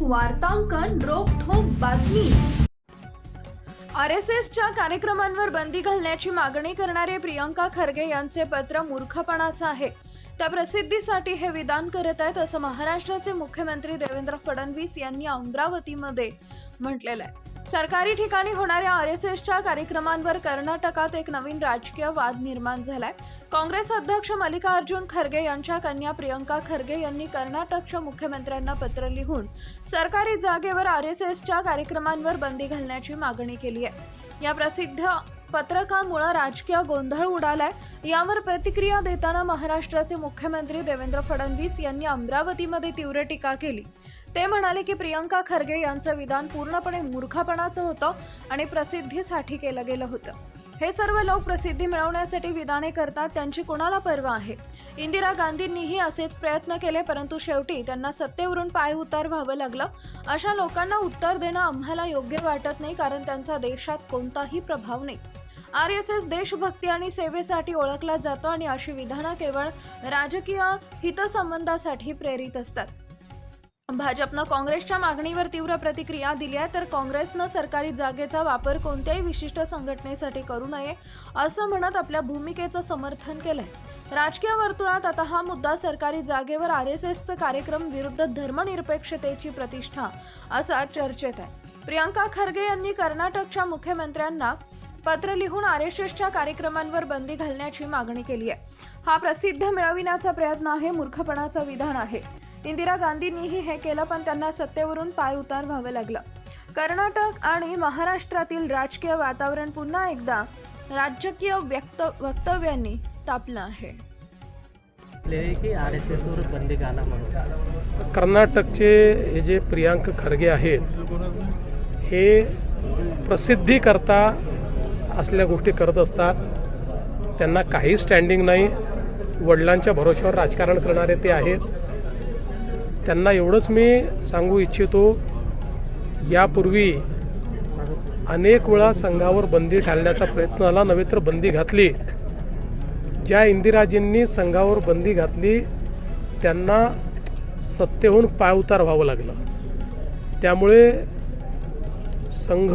वार्तांकन रोखोक बातमी. R S एसच्या कार्यक्रमांवर बंदी घालण्याची मागणी करणारे प्रियंका खरगे यांचे पत्र मूर्खपणाचं आहे. त्या प्रसिद्धीसाठी हे विधान करत आहेत असं महाराष्ट्राचे मुख्यमंत्री देवेंद्र फडणवीस यांनी अमरावतीमध्ये म्हटलेलं आहे. सरकारी ठिकाणी होणाऱ्या आर एस एसच्या कार्यक्रमांवर कर्नाटकात एक नवीन राजकीय वाद निर्माण झालाय. काँग्रेस अध्यक्ष मल्लिकार्जुन खरगे यांच्या कन्या प्रियंका खरगे यांनी कर्नाटकच्या मुख्यमंत्र्यांना पत्र लिहून सरकारी जागेवर आर एस एसच्या कार्यक्रमांवर बंदी घालण्याची मागणी केली आहे. या प्रसिद्ध पत्रकामुळे राजकीय गोंधळ उडालाय. यावर प्रतिक्रिया देताना महाराष्ट्राचे मुख्यमंत्री देवेंद्र फडणवीस यांनी अमरावतीमध्ये तीव्र टीका केली. ते म्हणाले की प्रियंका खरगे यांचं विधान पूर्णपणे मूर्खपणाचं होतं आणि प्रसिद्धीसाठी केलं गेलं होतं. हे सर्व लोक प्रसिद्धी मिळवण्यासाठी विधाने करतात त्यांची कोणाला पर्वा आहे? इंदिरा गांधींनीही असेच प्रयत्न केले परंतु शेवटी त्यांना सत्तेवरून पाय उतार व्हावं लागलं. अशा लोकांना उत्तर देणं आम्हाला योग्य वाटत नाही कारण त्यांचा देशात कोणताही प्रभाव नाही. आर एस एस देशभक्ती आणि सेवेसाठी ओळखला जातो आणि अशी विधानं केवळ राजकीय हितसंबंधासाठी प्रेरित असतात. भाजपनं काँग्रेसच्या मागणीवर तीव्र प्रतिक्रिया दिली आहे तर काँग्रेसनं सरकारी जागेचा वापर कोणत्याही विशिष्ट संघटनेसाठी करू नये असं म्हणत आपल्या भूमिकेचं समर्थन केलंय. राजकीय वर्तुळात आता हा मुद्दा सरकारी जागेवर आर एस एसचं कार्यक्रम विरुद्ध धर्मनिरपेक्षतेची प्रतिष्ठा असा चर्चेत आहे. प्रियांका खरगे यांनी कर्नाटकच्या मुख्यमंत्र्यांना पत्र लिहून आर एस एसच्या कार्यक्रमांवर बंदी घालण्याची मागणी केली आहे. हा प्रसिद्ध मिळविण्याचा प्रयत्न आहे मूर्खपणाचं विधान आहे. इंदिरा गांधींनीही हे केलं पण त्यांना सत्तेवरून पाय उतार व्हावं लागलं. कर्नाटक आणि महाराष्ट्रातील राजकीय वातावरण पुन्हा एकदा राजकीय व्यक्त वक्तव्यांनी तापलं आहे. आपले की आर एस एसवर बंदी घाला म्हणून? कर्नाटकचे हे जे प्रियांक खरगे आहेत हे प्रसिद्धीकरता असल्या गोष्टी करत असतात त्यांना काही स्टँडिंग नाही. वडिलांच्या भरोश्यावर राजकारण करणारे ते आहेत. त्यांना एवढंच मी सांगू इच्छितो यापूर्वी अनेक वेळा संघावर बंदी घालण्याचा प्रयत्न झाला नव्हे तर बंदी घातली. ज्या इंदिराजींनी संघावर बंदी घातली त्यांना सत्तेहून पायउतार व्हावं लागलं. त्यामुळे संघ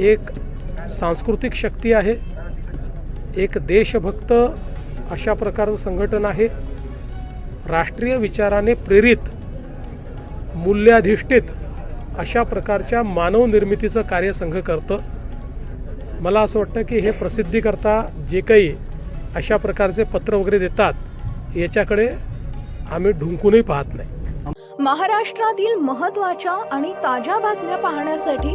एक सांस्कृतिक शक्ती आहे. एक देशभक्त अशा प्रकारचं संघटन आहे. राष्ट्रीय विचाराने प्रेरित मूल्याधिष्ठित अशा प्रकारच्या मानवनिर्मितीचं कार्य संघ करतं. मला असं वाटतं की हे प्रसिद्धीकरता जे काही अशा प्रकारचे पत्र वगैरे देतात याच्याकडे आम्ही ढुंकूनही पाहत नाही. महाराष्ट्रातील महत्त्वाच्या आणि ताज्या बातम्या पाहण्यासाठी